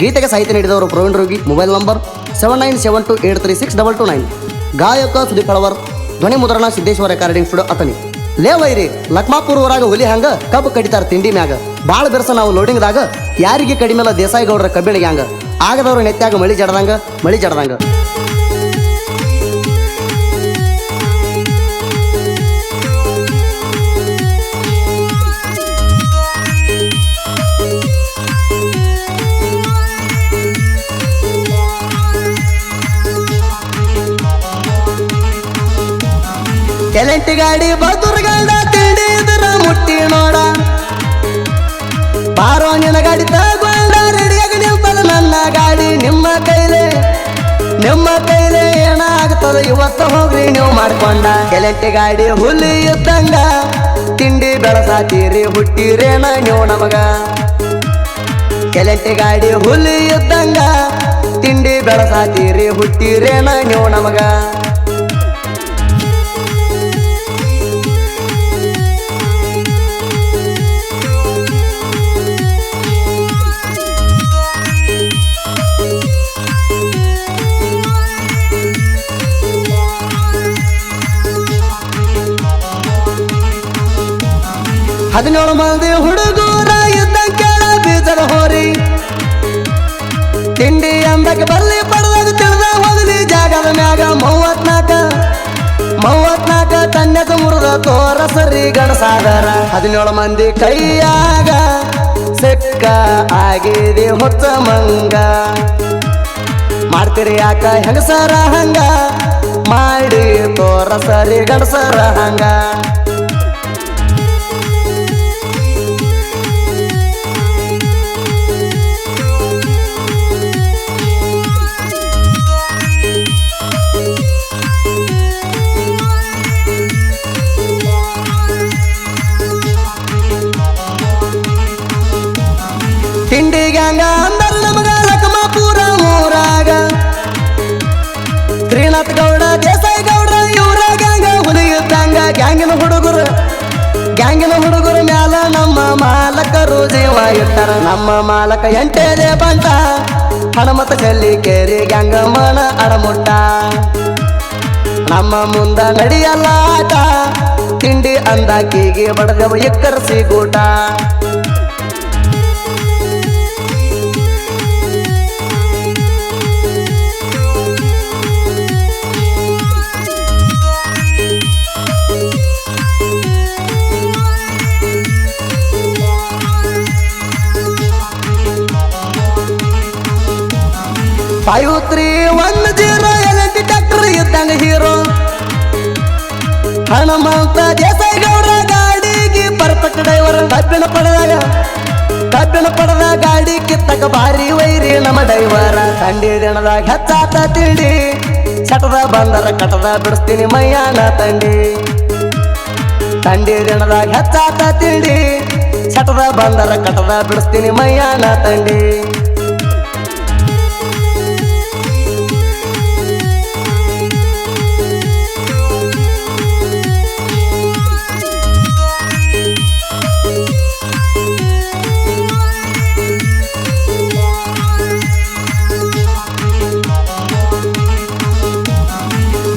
ಗೀತೆಗೆ ಸಾಹಿತ್ಯ ನೀಡಿದವರು Praveen Rogi, mobile number seven nine seven two eight three six double two nine ಗಾಯಕ ಸುದೀಪ್ ಕಳವರ್ ಧ್ವನಿ ಮುದ್ರಣ ಸಿದ್ದೇಶ್ವರ ರೆಕಾರ್ಡಿಂಗ್ ಸ್ಟುಡಿಯೋ ಅತನಿ ಲೇ ವೈರಿ, ಲಕ್ಮಾಪುರ್ ಊರಾಗ ಹುಲಿ ಹಂಗ ಕಬ್ಬು ಕಡಿತಾರ ತಿಂಡಿ ಮ್ಯಾಗ. ಬಾಳ ಬೆರ್ಸ ನಾವು ಲೋಡಿಂಗ್ದಾಗ ಯಾರಿಗೆ ಕಡಿಮೆಲ್ಲ ದೇಸಾಯಿ ಗೌಡ್ರ ಕಬ್ಬಿಣಿಗೆ ಹಂಗ ಆಗದವ್ರ ನೆತ್ಯಾಗ ಮಳಿ ಜಡದಂಗ ಮಳಿ ಜಡದಂಗ. ಎಲೆಂಟಿ ಗಾಡಿ ಬದುರ್ಗಂಡ ತಿಂಡಿ ಇದ್ರ ಮುಟ್ಟಿ ನೋಡ. ಬಾರೋ ನಿನ್ನ ಗಾಡಿ ತಗೊಂಡ ರೆಡಿಯಾಗಿ ನಿಲ್ತದ ನನ್ನ ಗಾಡಿ. ನಿಮ್ಮ ಕೈಲೇ ನಿಮ್ಮ ಕೈಲೇ ಏನಾಗ್ತದ ಇವತ್ತು ಹೋಗ್ರಿ ನೀವು ಮಾಡ್ಕೊಂಡ. ಎಲೆಂಟಿ ಗಾಡಿ ಹುಲಿ ಇದ್ದಂಗ ತಿಂಡಿ ಬೆಳಸಾತೀರಿ, ಹುಟ್ಟಿರೇನ ನೀವು ನಮಗ. ಎಲೆಂಟಿ ಗಾಡಿ ಹುಲಿ ಇದ್ದಂಗ ತಿಂಡಿ ಬೆಳಸಾತೀರಿ, ಹುಟ್ಟಿರೇನ ನೀವು ನಮಗ. ಹದಿನೇಳು ಮಂದಿ ಹುಡುಗೂರ ಇದ್ದ ಕೇಳ ಬೀಜರ ಹೋರಿ. ತಿಂಡಿ ಅಂದಕ್ಕೆ ಬರ್ಲಿ ಪಡೆದಾಗ ತಿಳಿದ ಹೋಗಲಿ ಜಾಗದ ಮ್ಯಾಗ ಮೂವತ್ನಾಕ. ಮೂವತ್ನಾಕ ತನ್ಯಕ ಮುರಿದ ತೋರ ಸರಿ ಗಣಸಾಗರ. ಹದಿನೇಳು ಮಂದಿ ಕೈಯಾಗ ಸಿಕ್ಕ ಆಗಿದೆ ಹೊತ್ತ ಮಂಗ. ಮಾಡ್ತೀರಿ ಯಾಕ ಹೆಂಗಸರ ಹಂಗ? ಮಾಡಿ ತೋರ ಸರಿ ಗಣಸರ ಹಂಗ. ಗೌಡ ದೇಸಾಯಿ ಗೌಡ ಇವರ ಗ್ಯಾಂಗ ಹುಲಿಯುತ್ತಂಗ. ಗ್ಯಾಂಗಿನ ಹುಡುಗರು, ಗ್ಯಾಂಗಿನ ಹುಡುಗರ ಮ್ಯಾಲ ನಮ್ಮ ಮಾಲಕರು ಜೀವ ಇರ್ತಾರ ನಮ್ಮ ಮಾಲಕ ಎಂಟೇ ಬಂತ ಹಣಮತ ಕಲ್ಲಿ ಕೇರಿ ಗ್ಯಾಂಗ ಮನ ಅಡಮುಟ್ಟ. ನಮ್ಮ ಮುಂದ ನಡಿಯಲ್ಲ ಆಟ, ತಿಂಡಿ ಅಂದಾಕಿಗೆ ಬಡದವ ಎಕ್ಕರಿಸಿ ಗೂಟ. ಫೈವ್ ತ್ರೀ ಒನ್ ಜೀರೋ ಎಲೆಂಟಿ ಟ್ಯಾಕ್ಟರ್ ಇದ್ದಂಗ ಹೀರೋ. ಹನುಮಂತ ದೇಸಾಯಿ ಗೌಡ ಗಾಡಿಗೆ ಪರ್ಫೆಕ್ಟ್ ಡ್ರೈವರ್ ಕಬ್ಬಿಣ ಪಡೆದಾಗ, ಕಬ್ಬಿಣ ಪಡೆದ ಗಾಡಿ ಕಿತ್ತಕ ಭಾರಿ ವೈರಿ ನಮ್ಮ ಡೈವರ ತಂಡಿ ದಿನದಾಗ ಹೆಚ್ಚಾತ ತಿಂಡಿ ಚಟದ ಬಂದರ ಕಟದ ಬಿಡಿಸ್ತೀನಿ ಮೈಯಾನ ತಂಡಿ. ತಂಡಿ ದಿನದಾಗ ಹೆಚ್ಚಾತ ತಿಂಡಿ ಚಟದ ಬಂದರ ಕಟದ ಬಿಡಿಸ್ತೀನಿ ಮೈಯಾನ ತಂಡಿ.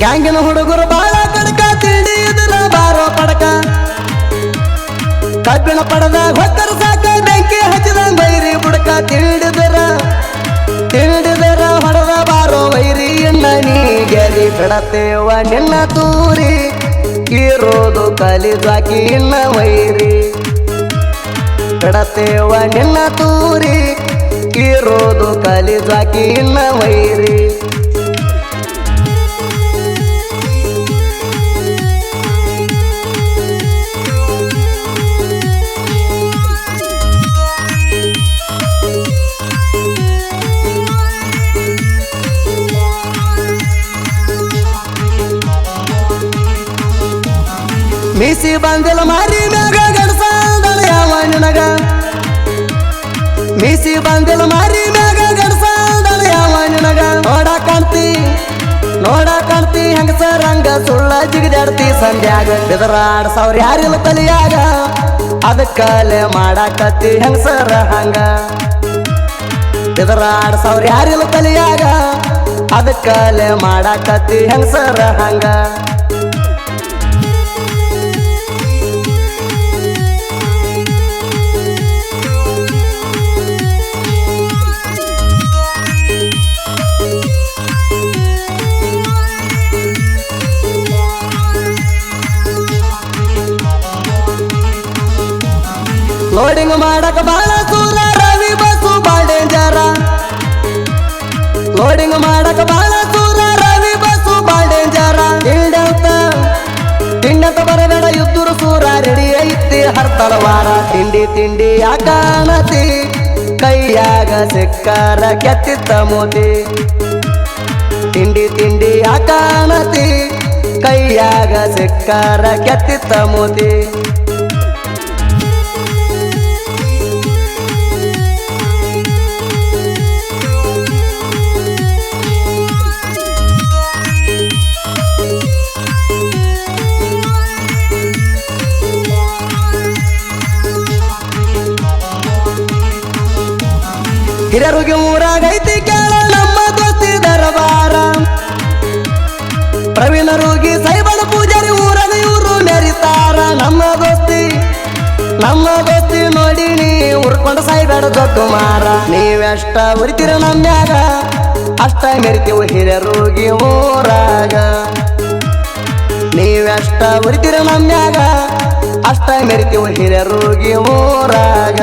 ಗ್ಯಾಂಗಿನ ಹುಡುಗರು ಬಾಳ ಕಡಕ ತಿಂಡಿ ಇದ್ರ ಬಾರೋ ಪಡಕ. ಕಬ್ಬಿಣ ಪಡದ ಹೊತ್ತರ ಸಾಕ, ಬೆಂಕಿ ಹಚ್ಚಿದ ಬೈರಿ ಬುಡಕ. ತಿಳಿದರ ತಿಳಿದರ ಹೊಡೆದ ಬಾರೋ ವೈರಿ ಎನ್ನ ನೀ ಗೆರಿ ಬಿಡತೇವ ನಿನ್ನ ತೂರಿ. ಇರೋದು ಕಲಿದಾಕಿ ಇನ್ನ ವೈರಿ. ಬಿಡತೇವ ನಿನ್ನ ತೂರಿ. ಇರೋದು ಕಲಿದಾಕಿ ಇನ್ನ ವೈರಿ. ಮೀಸಿ ಬಂದಿಲ್ಲ ಮಾರಿ ಮ್ಯಾಗ ಗಡಸಾದಳ ಯಾವ ನಿನಗ? ಮೀಸಿ ಬಂದಿಲ್ಲ ಮಾರಿ ಮ್ಯಾಗ ಗಡಸಾದಳ ಯಾವ ನಿನಗ? ನೋಡ ಕಾಣ್ತಿ ನೋಡ ಕಾಣ್ತಿ ಹೆಂಗ ಹಂಗ ಸುಳ್ಳ ಜಿಗಿದಾಡ್ತಿ ಸಂಧ್ಯಾಗ. ಬೆದರಾಡ್ ಸಾವಿರ ಯಾರಿಲ್ಲ ತಲಿಯಾಗ ಅದಕ್ಕಲೆ ಮಾಡಾಕತ್ತಿ ಹೆಂಗಸರ ಹಂಗ. ಬೆದರಾಡ ಸಾವಿರ ಯಾರಿಲ್ಲ ತಲಿಯಾಗ ಅದಕ್ಕಲೆ ಮಾಡಾಕತ್ತಿ ಹೆಂಗಸರ ಹಂಗ. ಲೋಡಿಂಗ್ ಮಾಡಕ್ ಬಾಳ ಸೂರ, ರವಿ ಬಸ್ಸು ಬಾಳ ಡೇಂಜರ ಲೋಡಿಂಗ್ ಮಾಡಕ್ ಬಾಳ ಸೂರ, ರವಿ ಬಸ್ಸು ಬಾಳ ಡೇಂಜರ ಇಲ್ಡಂತ ಬರಬೇಡ ಇದ್ದರು ಸೂರ ರೆಡಿ ಐತಿ ಹರ್ತಲವಾರ ತಿಂಡಿ ತಿಂಡಿ ಯಾಕಾಣತಿ ಕೈಯಾಗ ಸಿಕ್ಕಾರ ಕೆತ್ತಿತ್ತ ಮೋತಿ. ತಿಂಡಿ ತಿಂಡಿ ಯಾಕಾಣತಿ ಕೈಯಾಗ ಸಿಕ್ಕಾರ ಕೆತ್ತಿತ್ತ ಮೋತಿ. ಹಿರಿಯರಿಗೆ ಊರಾಗೈತಿ ಕೇಳ ನಮ್ಮ ದೋಸ್ತಿ ದರಬಾರ. ಪ್ರವೀಣರುಗಿ ಸೈಬಣ ಪೂಜಾರಿ ಊರಾಗ ಇವರು ಮೆರಿತಾರ ನಮ್ಮ ದೋಸ್ತಿ ನಮ್ಮ ದೋಸ್ತಿ ನೋಡಿ ನೀ ಉರ್ಕೊಂಡ ಸೈಬೇಡ ದೊಡ್ಡ ಮಾರ. ನೀವೆಷ್ಟ ಉರಿತೀರ ನಮ್ಯಾಗ, ಅಷ್ಟ ಮೆರಿತೀವಿ ಹಿರಿಯರುಗಿ ಊರಾಗ ನೀವೆಷ್ಟ ಉರಿತೀರ ನಮ್ಯಾಗ, ಅಷ್ಟ ಮೆರಿತೀವಿ ಹಿರಿಯರುಗಿ ಊರಾಗ